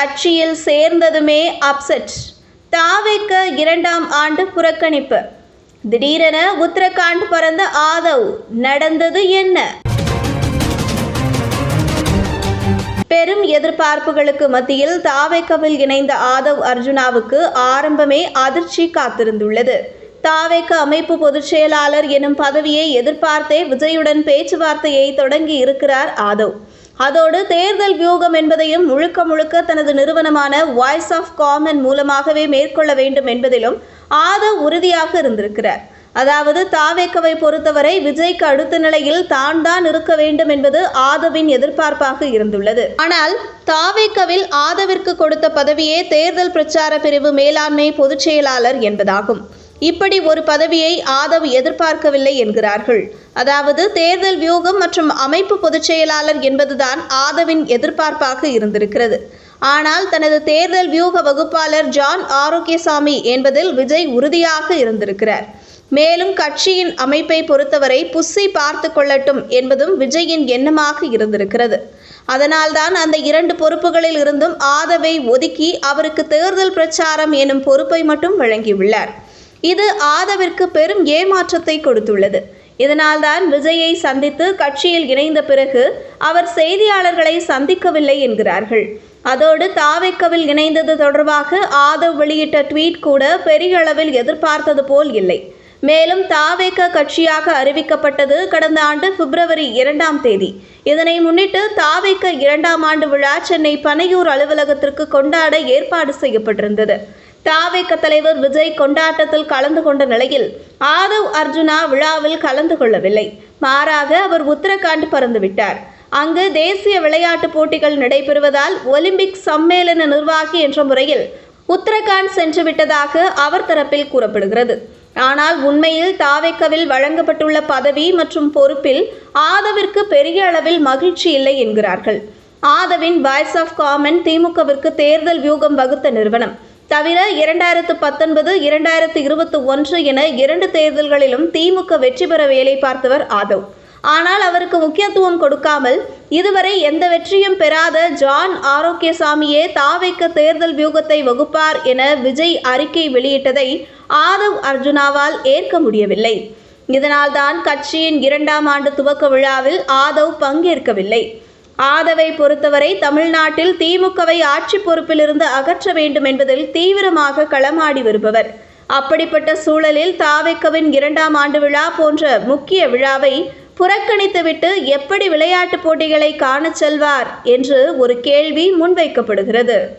கட்சியில் சேர்ந்ததுமே அப்செட் தாவேக்க இரண்டாம் ஆண்டு புறக்கணிப்பு. திடீரென உத்தரகாண்ட் பறந்த ஆதவ் நடந்தது என்ன? பெரும் எதிர்பார்ப்புகளுக்கு மத்தியில் தாவேக்கவில் இணைந்த ஆதவ் அர்ஜுனாவுக்கு ஆரம்பமே அதிர்ச்சி காத்திருந்துள்ளது. தாவேக்க அமைப்பு பொதுச் செயலாளர் எனும் பதவியை எதிர்பார்த்தே விஜயுடன் பேச்சுவார்த்தையை தொடங்கி இருக்கிறார் ஆதவ். அதோடு தேர்தல் வியூகம் என்பதையும் முழுக்க முழுக்க தனது நிறுவனமான வாய்ஸ் ஆஃப் காமன் மூலமாகவே மேற்கொள்ள வேண்டும் என்பதிலும் ஆதவ் உறுதியாக இருந்திருக்கிறார். அதாவது தாவேக்கவை பொறுத்தவரை விஜய்க்கு அடுத்த நிலையில் தான் தான் இருக்க வேண்டும் என்பது ஆதவின் எதிர்பார்ப்பாக இருந்துள்ளது. ஆனால் தாவேக்கவில் ஆதவிற்கு கொடுத்த பதவியே தேர்தல் பிரச்சார பிரிவு மேலாண்மை பொதுச் செயலாளர் என்பதாகும். இப்படி ஒரு பதவியை ஆதவ் எதிர்பார்க்கவில்லை என்கிறார்கள். அதாவது தேர்தல் வியூகம் மற்றும் அமைப்பு பொதுச் செயலாளர் என்பதுதான் ஆதவின் எதிர்பார்ப்பாக இருந்திருக்கிறது. ஆனால் தனது தேர்தல் வியூக வகுப்பாளர் ஜான் ஆரோக்கியசாமி என்பதில் விஜய் உறுதியாக இருந்திருக்கிறார். மேலும் கட்சியின் அமைப்பை பொறுத்தவரை புஸ்ஸை பார்த்து கொள்ளட்டும் என்பதும் விஜயின் எண்ணமாக இருந்திருக்கிறது. அதனால்தான் அந்த இரண்டு பொறுப்புகளில் இருந்தும் ஆதவை ஒதுக்கி அவருக்கு தேர்தல் பிரச்சாரம் எனும் பொறுப்பை மட்டும் வழங்கியுள்ளார். இது ஆதவிற்கு பெரும் ஏமாற்றத்தை கொடுத்துள்ளது. இதனால்தான் விஜயை சந்தித்து கட்சியில் இணைந்த பிறகு அவர் செய்தியாளர்களை சந்திக்கவில்லை என்கிறார்கள். அதோடு தாவேக்கவில் இணைந்தது தொடர்பாக ஆதவ் வெளியிட்ட ட்வீட் கூட பெரிய அளவில் எதிர்பார்த்தது போல் இல்லை. மேலும் தாவேக்க கட்சியாக அறிவிக்கப்பட்டது கடந்த ஆண்டு பிப்ரவரி இரண்டாம் தேதி. இதனை முன்னிட்டு தாவேக்க இரண்டாம் ஆண்டு விழா சென்னை பனையூர் அலுவலகத்திற்கு கொண்டாட ஏற்பாடு செய்யப்பட்டிருந்தது. தாவேக்க தலைவர் விஜய் கொண்டாட்டத்தில் கலந்து கொண்ட நிலையில் ஆதவ் அர்ஜுனா விழாவில் கலந்து கொள்ளவில்லை. மாறாக அவர் உத்தரகாண்ட் பறந்துவிட்டார். அங்கு தேசிய விளையாட்டு போட்டிகள் நடைபெறுவதால் ஒலிம்பிக் சம்மேளன நிர்வாகி என்ற முறையில் உத்தரகாண்ட் சென்று விட்டதாக அவர் தரப்பில் கூறப்படுகிறது. ஆனால் உண்மையில் தாவேக்கவில் வழங்கப்பட்டுள்ள பதவி மற்றும் பொறுப்பில் ஆதவிற்கு பெரிய அளவில் மகிழ்ச்சி இல்லை என்கிறார்கள். ஆதவின் வாய்ஸ் ஆஃப் காமன் திமுகவிற்கு தேர்தல் வியூகம் வகுத்த நிறுவனம். தவிர இரண்டாயிரத்து பத்தொன்பது இரண்டாயிரத்து இருபத்தி ஒன்று என இரண்டு தேர்தல்களிலும் திமுக வெற்றி பெற வேலை பார்த்தவர் ஆதவ். ஆனால் அவருக்கு முக்கியத்துவம் கொடுக்காமல் இதுவரை எந்த வெற்றியும் பெறாத ஜான் ஆரோக்கியசாமியே தாவைக்க தேர்தல் வியூகத்தை வகுப்பார் என விஜய் அறிக்கை வெளியிட்டதை ஆதவ் அர்ஜுனாவால் ஏற்க முடியவில்லை. இதனால்தான் கட்சியின் இரண்டாம் ஆண்டு துவக்க விழாவில் ஆதவ் பங்கேற்கவில்லை. ஆதவை பொறுத்தவரை தமிழ்நாட்டில் திமுகவை ஆட்சி பொறுப்பிலிருந்து அகற்ற வேண்டும் என்பதில் தீவிரமாக களமாடி வருபவர். அப்படிப்பட்ட சூழலில் தாவைக்கவின் இரண்டாம் ஆண்டு விழா போன்ற முக்கிய விழாவை புறக்கணித்துவிட்டு எப்படி விளையாட்டுப் போட்டிகளை காணச் செல்வார் என்று ஒரு கேள்வி முன்வைக்கப்படுகிறது.